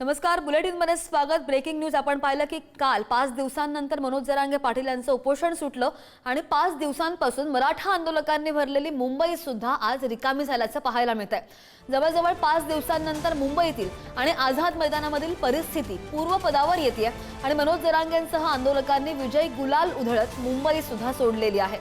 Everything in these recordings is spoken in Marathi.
नमस्कार बुलेटिनमध्ये स्वागत. ब्रेकिंग न्यूज आपण पाहिलं की काल पाच दिवसांनंतर मनोज जरांगे पाटील यांचं उपोषण सुटलं आणि पाच दिवसांपासून मराठा आंदोलकांनी भरलेली मुंबई सुद्धा आज रिकामी झाल्याचं पाहायला मिळत आहे जवळजवळ पाच दिवसांनंतर मुंबईतील आणि आझाद मैदानामधील परिस्थिती पूर्वपदावर येते आणि मनोज जरांगेंसह आंदोलकांनी विजयी गुलाल उधळत मुंबई सुद्धा सोडलेली आहे.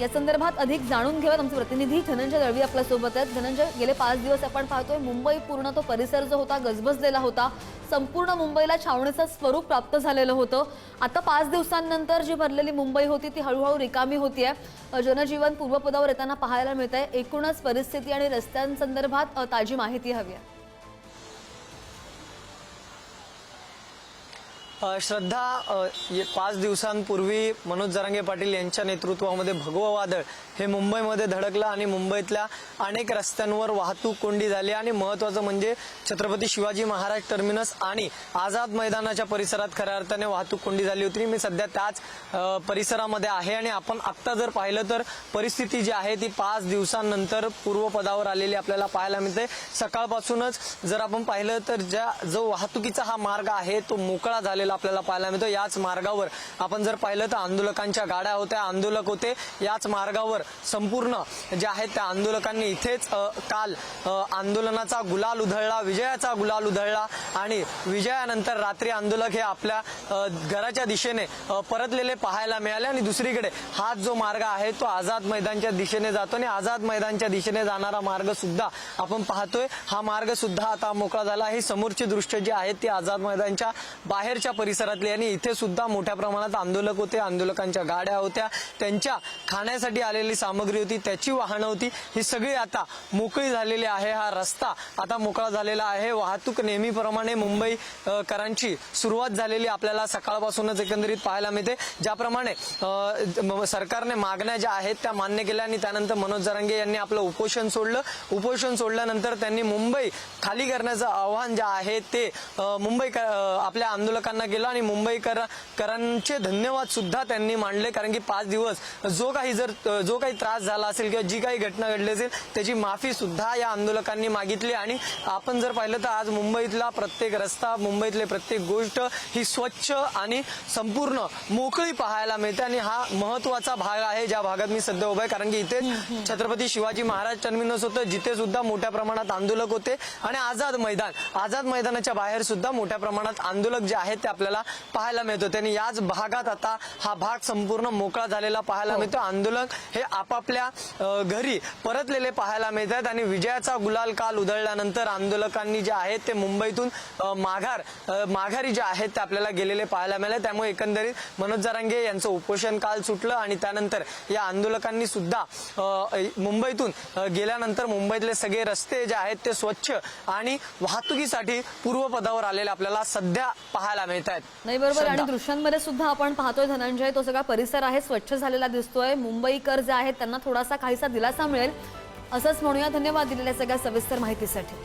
या संदर्भात अधिक जाणून घेऊयात. आमचे प्रतिनिधी धनंजय दळवी आपल्यासोबत आहेत. धनंजय गेले पाच दिवस आपण पाहतोय मुंबई पूर्ण तो परिसर जो होता गजबजलेला होता. संपूर्ण मुंबईला छावणीचं स्वरूप प्राप्त झालेलं होतं. आता पाच दिवसांनंतर जी भरलेली मुंबई होती ती हळूहळू रिकामी होती आहे जनजीवन पूर्वपदावर येताना पाहायला मिळत आहे एकूणच परिस्थिती आणि रस्त्यांसंदर्भात ताजी माहिती हवी आहे. श्रद्धा पाच दिवसांपूर्वी मनोज जरांगे पाटील यांच्या नेतृत्वामध्ये भगवं वादळ हे मुंबईमध्ये धडकलं आणि मुंबईतल्या अनेक रस्त्यांवर वाहतूक कोंडी झाली. आणि महत्वाचं म्हणजे छत्रपती शिवाजी महाराज टर्मिनस आणि आझाद मैदानाच्या परिसरात खऱ्या अर्थाने वाहतूक कोंडी झाली होती. मी सध्या त्याच परिसरामध्ये आहे आणि आपण आत्ता जर पाहिलं तर परिस्थिती जी आहे ती पाच दिवसांनंतर पूर्वपदावर आलेली आपल्याला पाहायला मिळते. सकाळपासूनच जर आपण पाहिलं तर ज्या जो वाहतुकीचा हा मार्ग आहे तो मोकळा झालेला आपल्याला पाहायला मिळतो. याच मार्गावर आपण जर पाहिलं तर आंदोलकांच्या गाड्या होत्या आंदोलक होते. याच मार्गावर संपूर्ण जे आहेत त्या आंदोलकांनी इथेच काल आंदोलनाचा गुलाल उधळला विजयाचा गुलाल उधळला आणि विजयानंतर रात्री आंदोलक हे आपल्या घराच्या दिशेने परतलेले पाहायला मिळाले आणि दुसरीकडे हा जो मार्ग आहे तो आझाद मैदानच्या दिशेने जातो आणि आझाद मैदानच्या दिशेने जाणारा मार्ग सुद्धा आपण पाहतोय. हा मार्ग सुद्धा आता मोकळा झाला ही समोरची दृश्य जी आहेत ती आझाद मैदानच्या बाहेरच्या परिसरातले आणि इथे सुद्धा मोठ्या प्रमाणात आंदोलक होते आंदोलकांच्या गाड्या होत्या त्यांच्या खाण्यासाठी आलेली सामग्री होती त्याची वाहनं होती. ही सगळी आता मोकळी झालेली आहे हा रस्ता आता मोकळा झालेला आहे. वाहतूक नेहमीप्रमाणे मुंबई करांची सुरुवात झालेली आपल्याला सकाळपासूनच एकंदरीत पाहायला मिळते. ज्याप्रमाणे सरकारने मागण्या ज्या आहेत त्या मान्य केल्या आणि त्यानंतर मनोज जरांगे यांनी आपलं उपोषण सोडलं. उपोषण सोडल्यानंतर त्यांनी मुंबई खाली करण्याचं आव्हान जे आहे ते मुंबई आपल्या आंदोलकांना केलं आणि मुंबईकरांचे धन्यवाद सुद्धा त्यांनी मांडले कारण की पाच दिवस जो काही जर जो काही त्रास झाला असेल किंवा जी काही घटना घडली असेल त्याची माफी सुद्धा या आंदोलकांनी मागितली. आणि आपण जर पाहिलं तर आज मुंबईतला प्रत्येक रस्ता मुंबईतले प्रत्येक गोष्ट ही स्वच्छ आणि संपूर्ण मोकळी पाहायला मिळते. आणि हा महत्त्वाचा भाग आहे ज्या भागात मी सध्या उभा आहे. कारण की इथे छत्रपती शिवाजी महाराज टर्मिनस होतं जिथे सुद्धा मोठ्या प्रमाणात आंदोलक होते. आणि आझाद मैदान आझाद मैदानाच्या बाहेर सुद्धा मोठ्या प्रमाणात आंदोलक जे आहेत ते आपल्याला पाहायला मिळतो. त्यांनी याच भागात आता हा भाग संपूर्ण मोकळा झालेला पाहायला मिळतो आंदोलक हे आपापल्या घरी परतलेले पाहायला मिळतात आणि विजयाचा गुलाल काल उधळल्यानंतर आंदोलकांनी जे आहेत ते मुंबईतून माघार माघारी जे आहेत ते आपल्याला गेलेले पाहायला मिळाले. त्यामुळे एकंदरीत मनोज जरांगे यांचं उपोषण काल सुटलं आणि त्यानंतर या आंदोलकांनी सुद्धा मुंबईतून गेल्यानंतर मुंबईतले सगळे रस्ते जे आहेत ते स्वच्छ आणि वाहतुकीसाठी पूर्वपदावर आलेले आपल्याला सध्या पाहायला मिळत आहेत नाही बरोबर. आणि. दृश्यांमध्ये सुद्धा आपण पाहतोय धनंजय. तो सगळा परिसर आहे स्वच्छ झालेला दिसतोय. मुंबईकर जे आहेत त्यांना थोडासा काहीसा दिलासा मिळेल. असंच म्हणूया धन्यवाद दिलेल्या सगळ्या सविस्तर माहितीसाठी.